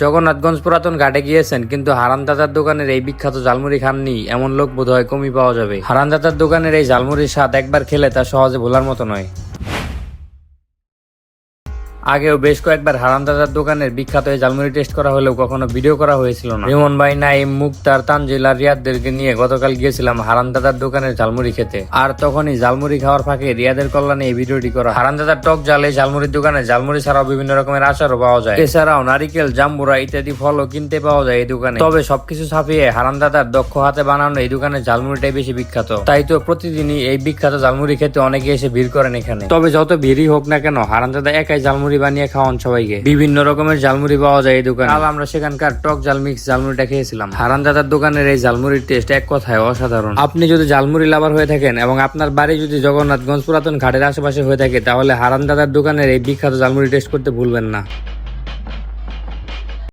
জগন্নাথগঞ্জ পুরাতন ঘাটে গিয়েছেন, কিন্তু হারান দাদার দোকানের এই বিখ্যাত ঝালমুড়ি খাননি এমন লোক বোধহয় কমই পাওয়া যাবে। হারান দাদার দোকানের এই ঝালমুড়ির স্বাদ একবার খেলে তা সহজে ভোলার মতো নয়। আগেও বেশ কয়েকবার হারান দাদার দোকানের বিখ্যাত এই জালমুড়ি টেস্ট করা হলেও কখনো ভিডিও করা হয়েছিল না। রিমন ভাই, নাইম, মুক্তার, তানজিল রিয়াদদেরকে নিয়ে গতকাল গিয়েছিলাম হারান দাদার দোকানের ঝালমুড়ি খেতে। আর তখনই ঝালমুড়ি খাওয়ার ফাঁকে রিয়াদের কল্যাণে এই ভিডিওটি করা হারান দাদার টক জালে ঝালমুড়ির দোকানে ঝালমুড়ি ছাড়াও বিভিন্ন রকমের আচারও পাওয়া যায়। এছাড়াও নারিকেল, জাম্বুরা ইত্যাদি ফলও কিনতে পাওয়া যায় এই দোকানে। তবে সবকিছু ছাপিয়ে হারান দাদার দক্ষ হাতে বানানো এই দোকানের ঝালমুড়িটাই বেশি বিখ্যাত। তাই তো প্রতিদিনই এই বিখ্যাত ঝালমুড়ি খেতে অনেকে এসে ভিড় করেন এখানে। তবে যত ভিড়ই হোক না কেন হারান দাদা একাই ঝালমুড়ি বানিয়ে খাওয়ান সবাইকে। বিভিন্ন রকমের ঝালমুড়ি পাওয়া যায় এই দোকানে। কাল আমরা সেখানকার টক ঝাল মিক্স ঝালমুড়িটা খেয়েছিলাম। হারান দাদার দোকানের এই ঝালমুড়ির টেস্ট এক কথায় অসাধারণ। আপনি যদি ঝালমুড়ি লাভার হয়ে থাকেন এবং আপনার বাড়ি যদি জগন্নাথগঞ্জ পুরাতন ঘাটের আশেপাশে হয়ে থাকে তাহলে হারান দাদার দোকানের এই বিখ্যাত ঝালমুড়ি টেস্ট করতে ভুলবেন না।